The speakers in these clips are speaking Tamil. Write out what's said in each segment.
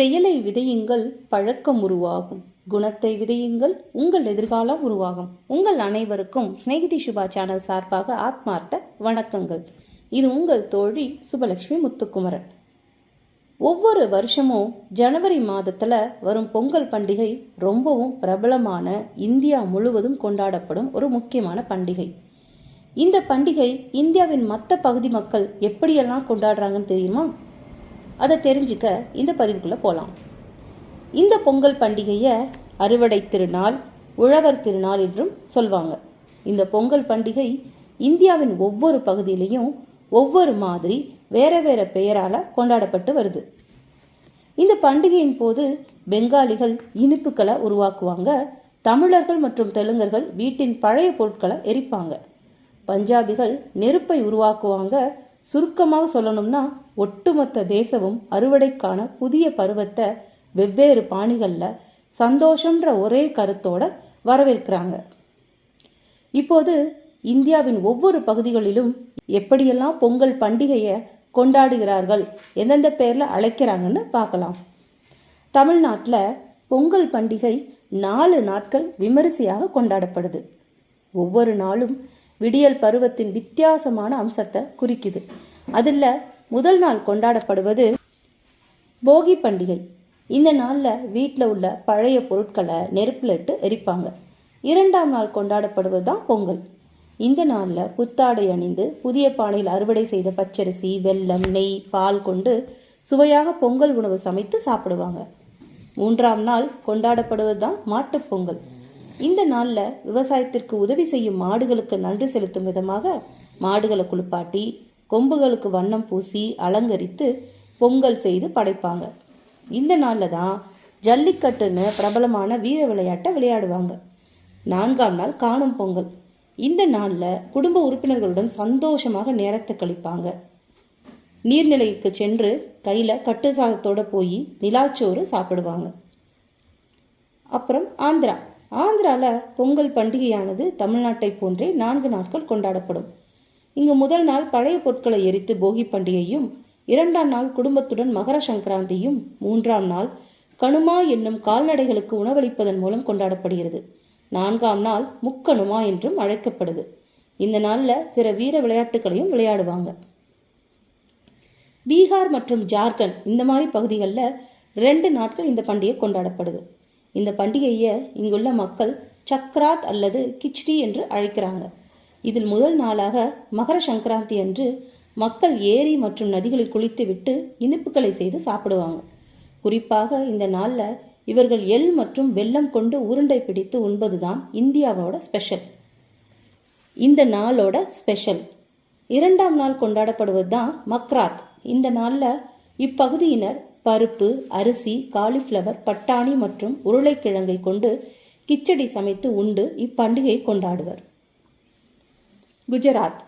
செயலை விதையுங்கள் பழக்கம் உருவாகும். குணத்தை விதையுங்கள் உங்கள் எதிர்காலம் உருவாகும். உங்கள் அனைவருக்கும் ஸ்நேகிதி சுபா சேனல் சார்பாக ஆத்மார்த்த வணக்கங்கள். இது உங்கள் தோழி சுபலட்சுமி முத்துக்குமரன். ஒவ்வொரு வருஷமும் ஜனவரி மாதத்தில் வரும் பொங்கல் பண்டிகை ரொம்பவும் பிரபலமான இந்தியா முழுவதும் கொண்டாடப்படும் ஒரு முக்கியமான பண்டிகை. இந்த பண்டிகை இந்தியாவின் மற்ற பகுதி மக்கள் எப்படியெல்லாம் கொண்டாடுறாங்கன்னு தெரியுமா? அதை தெரிஞ்சுக்க இந்த பதிவுக்குள்ளே போகலாம் இந்த பொங்கல் பண்டிகையை அறுவடை திருநாள் உழவர் திருநாள் என்றும் சொல்வாங்க. இந்த பொங்கல் பண்டிகை இந்தியாவின் ஒவ்வொரு பகுதியிலையும் ஒவ்வொரு மாதிரி வேற வேற பெயரால் கொண்டாடப்பட்டு வருது. இந்த பண்டிகையின் போது பெங்காலிகள் இனிப்புகளை உருவாக்குவாங்க தமிழர்கள் மற்றும் தெலுங்கர்கள் வீட்டின் பழைய பொருட்களை எரிப்பாங்க. பஞ்சாபிகள் நெருப்பை உருவாக்குவாங்க சுருக்கமாக சொல்லணும்னா ஒட்டுமொத்த தேசமும் அறுவடைக்கான புதிய பருவத்தை வெவ்வேறு பாணிகளில் சந்தோஷன்ற ஒரே கருத்தோட வரவேற்கிறாங்க. இப்போது இந்தியாவின் ஒவ்வொரு பகுதிகளிலும் எப்படியெல்லாம் பொங்கல் பண்டிகையை கொண்டாடுகிறார்கள் எந்தெந்த பேரில் அழைக்கிறாங்கன்னு பார்க்கலாம். தமிழ்நாட்டில் பொங்கல் பண்டிகை நாலு நாட்கள் விமரிசையாக கொண்டாடப்படுது. ஒவ்வொரு நாளும் விடியல் பருவத்தின் வித்தியாசமான அம்சத்தை குறிக்குது. அதில் முதல் நாள் கொண்டாடப்படுவது போகி பண்டிகை. இந்த நாளில் வீட்டில் உள்ள பழைய பொருட்களை நெருப்பில் இட்டு எரிப்பாங்க. இரண்டாம் நாள் கொண்டாடப்படுவது தான் பொங்கல். இந்த நாளில் புத்தாடை அணிந்து புதிய பானையில் அறுவடை செய்த பச்சரிசி வெல்லம் நெய் பால் கொண்டு சுவையாக பொங்கல் உணவு சமைத்து சாப்பிடுவாங்க. மூன்றாம் நாள் கொண்டாடப்படுவது தான் மாட்டுப் பொங்கல். இந்த நாளில் விவசாயத்திற்கு உதவி செய்யும் மாடுகளுக்கு நன்றி செலுத்தும் விதமாக மாடுகளை குளிப்பாட்டி கொம்புகளுக்கு வண்ணம் பூசி அலங்கரித்து பொங்கல் செய்து படைப்பாங்க. இந்த நாளில் தான் ஜல்லிக்கட்டுன்னு பிரபலமான வீர விளையாட்டை விளையாடுவாங்க. நான்காம் நாள் காணும் பொங்கல். இந்த நாளில் குடும்ப உறுப்பினர்களுடன் சந்தோஷமாக நேரத்தை கழிப்பாங்க. நீர்நிலைக்கு சென்று கையில் கட்டு சாதத்தோடு போய் நிலாச்சோறு சாப்பிடுவாங்க. அப்புறம் ஆந்திரா. ஆந்திராவில் பொங்கல் பண்டிகையானது தமிழ்நாட்டை போன்றே நான்கு நாட்கள் கொண்டாடப்படும். இங்கு முதல் நாள் பழைய பொருட்களை எரித்து போகி பண்டிகையும் இரண்டாம் நாள் குடும்பத்துடன் மகர சங்கராந்தியும் மூன்றாம் நாள் கணுமா என்னும் கால்நடைகளுக்கு உணவளிப்பதன் மூலம் கொண்டாடப்படுகிறது. நான்காம் நாள் முக்கணுமா என்றும் அழைக்கப்படுது. இந்த நாளில் சில வீர விளையாட்டுகளையும் விளையாடுவாங்க. பீகார் மற்றும் ஜார்க்கண்ட் இந்த மாதிரி பகுதிகளில் ரெண்டு நாட்கள் இந்த பண்டிகை கொண்டாடப்படுது. இந்த பண்டிகையை இங்குள்ள மக்கள் சக்ராத் அல்லது கிச்டி என்று அழைக்கிறாங்க. இதில் முதல் நாளாக மகர சங்கராந்தி அன்று மக்கள் ஏரி மற்றும் நதிகளில் குளித்துவிட்டு இனிப்புகளை செய்து சாப்பிடுவாங்க. குறிப்பாக இந்த நாளில் இவர்கள் எள் மற்றும் வெல்லம் கொண்டு உருண்டை பிடித்து உண்பதுதான் இந்தியாவோட ஸ்பெஷல். இந்த நாளோட ஸ்பெஷல். இரண்டாம் நாள் கொண்டாடப்படுவது தான் மக்ராத். இந்த நாளில் இப்பகுதியினர் பருப்பு அரிசி காலிஃப்ளவர் பட்டாணி மற்றும் உருளைக்கிழங்கை கொண்டு கிச்சடி சமைத்து உண்டு இப்பண்டிகை கொண்டாடுவர். குஜராத்.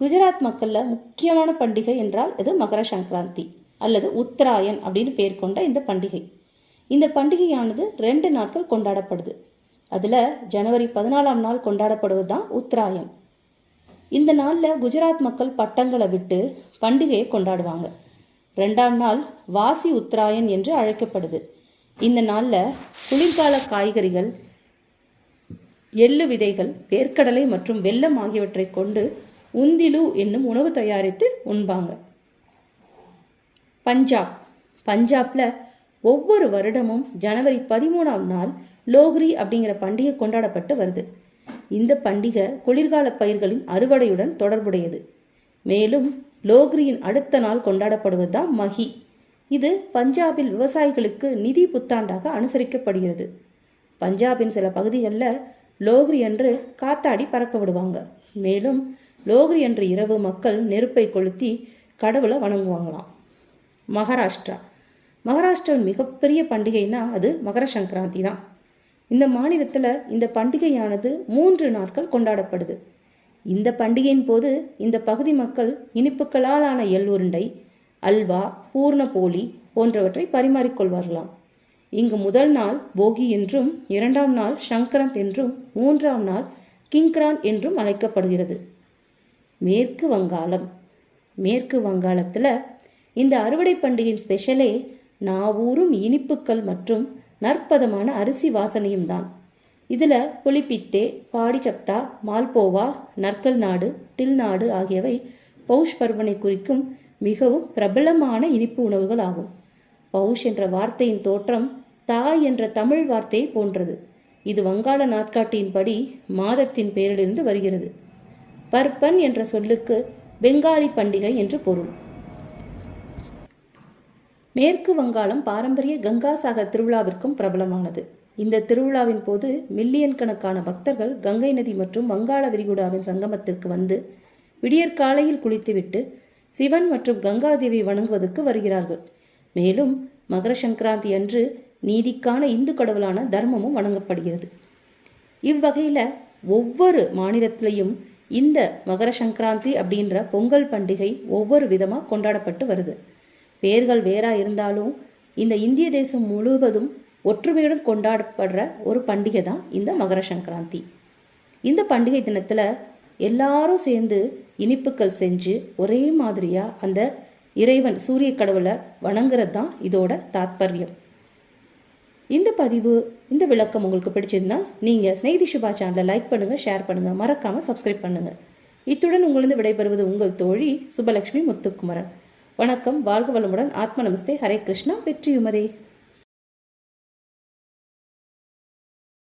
குஜராத் மக்களில் முக்கியமான பண்டிகை என்றால் இது மகர சங்கராந்தி அல்லது உத்தராயன் அப்படின்னு பேர் கொண்ட இந்த பண்டிகை. இந்த பண்டிகையானது ரெண்டு நாட்கள் கொண்டாடப்படுது. அதில் ஜனவரி பதினாலாம் நாள் கொண்டாடப்படுவது தான் உத்தராயன். இந்த நாளில் குஜராத் மக்கள் பட்டங்களை விட்டு பண்டிகையை கொண்டாடுவாங்க. ரெண்டாம் நாள் வாசி உத்தராயன் என்று அழைக்கப்படுது. இந்த நாளில் குளிர்கால காய்கறிகள் எள்ளு விதைகள் வேர்க்கடலை மற்றும் வெல்லம் ஆகியவற்றை கொண்டு உந்திலு என்னும் உணவு தயாரித்து உண்பாங்க. பஞ்சாப். பஞ்சாப்ல ஒவ்வொரு வருடமும் ஜனவரி பதிமூணாம் நாள் லோஹ்ரி அப்படிங்கிற பண்டிகை கொண்டாடப்பட்டு வருது. இந்த பண்டிகை குளிர்கால பயிர்களின் அறுவடையுடன் தொடர்புடையது. மேலும் லோக்ரியின் அடுத்த நாள் கொண்டாடப்படுவது தான் மஹி இது பஞ்சாபில் விவசாயிகளுக்கு நிதி புத்தாண்டாக அனுசரிக்கப்படுகிறது. பஞ்சாபின் சில பகுதிகளில் லோக்ரி என்று காத்தாடி பறக்க விடுவாங்க மேலும் லோக்ரி அன்று இரவு மக்கள் நெருப்பை கொளுத்தி கடவுளை வணங்குவாங்களாம். மகாராஷ்டிரா. மகாராஷ்டிராவின் மிகப்பெரிய பண்டிகைனா அது மகர சங்கராந்தி தான். இந்த மாநிலத்தில் இந்த பண்டிகையானது மூன்று நாட்கள் கொண்டாடப்படுது. இந்த பண்டிகையின் போது இந்த பகுதி மக்கள் இனிப்புகளால் ஆன எள் உருண்டை அல்வா பூர்ண போலி போன்றவற்றை பரிமாறிக்கொள்வார்களாம். இங்கு முதல் நாள் போகி என்றும் இரண்டாம் நாள் சங்கரந்த் என்றும் மூன்றாம் நாள் கிங்க்ரான் என்றும் அழைக்கப்படுகிறது. மேற்கு வங்காளம். மேற்கு வங்காளத்தில் இந்த அறுவடை பண்டிகையின் ஸ்பெஷலே நாவூரும் இனிப்புக்கள் மற்றும் நற்பதமான அரிசி வாசனையும் தான். இதில் புலிப்பித்தே பாடிச்சப்தா மால்போவா நற்கல் நாடு டில் நாடு ஆகியவை பௌஷ் பர்வனை குறிக்கும் மிகவும் பிரபலமான இனிப்பு உணவுகள் ஆகும் பௌஷ் என்ற வார்த்தையின் தோற்றம் தாய் என்ற தமிழ் வார்த்தையை போன்றது. இது வங்காள நாட்காட்டியின்படி மாதத்தின் பெயரிலிருந்து வருகிறது. பர்பன் என்ற சொல்லுக்கு பெங்காலி பண்டிகை என்று பொருள். மேற்கு வங்காளம் பாரம்பரிய கங்காசாகர் திருவிழாவிற்கும் பிரபலமானது. இந்த திருவிழாவின் போது மில்லியன் கணக்கான பக்தர்கள் கங்கை நதி மற்றும் வங்காள விரிகுடாவின் சங்கமத்திற்கு வந்து விடியற்காலையில் குளித்துவிட்டு சிவன் மற்றும் கங்காதேவி வணங்குவதற்கு வருகிறார்கள். மேலும் மகர சங்கராந்தி அன்று நீதிக்கான இந்து கடவுளான தர்மமும் வணங்கப்படுகிறது. இவ்வகையில் ஒவ்வொரு மாநிலத்திலையும் இந்த மகர சங்கராந்தி அப்படின்ற பொங்கல் பண்டிகை ஒவ்வொரு விதமாக கொண்டாடப்பட்டு வருது. பெயர்கள் வேறா இருந்தாலும் இந்த இந்திய தேசம் முழுவதும் ஒற்றுமையுடன் கொண்டாடப்படுற ஒரு பண்டிகை தான் இந்த மகர சங்கராந்தி. இந்த பண்டிகை தினத்தில் எல்லாரும் சேர்ந்து இனிப்புக்கள் செஞ்சு ஒரே மாதிரியாக அந்த இறைவன் சூரிய கடவுளை வணங்குறது தான் இதோட தாத்பரியம். இந்த பதிவு இந்த விளக்கம் உங்களுக்கு பிடிச்சிருந்தா நீங்கள் ஸ்நேகிதி சுபா சேனலை லைக் பண்ணுங்கள் ஷேர் பண்ணுங்கள் மறக்காமல் சப்ஸ்கிரைப் பண்ணுங்கள் இத்துடன் உங்களிருந்து விடைபெறுவது உங்கள் தோழி சுபலட்சுமி முத்துக்குமரன். வணக்கம் வாழ்க வளமுடன் ஆத்ம நமஸ்தே ஹரே கிருஷ்ணா வெற்றியுமரே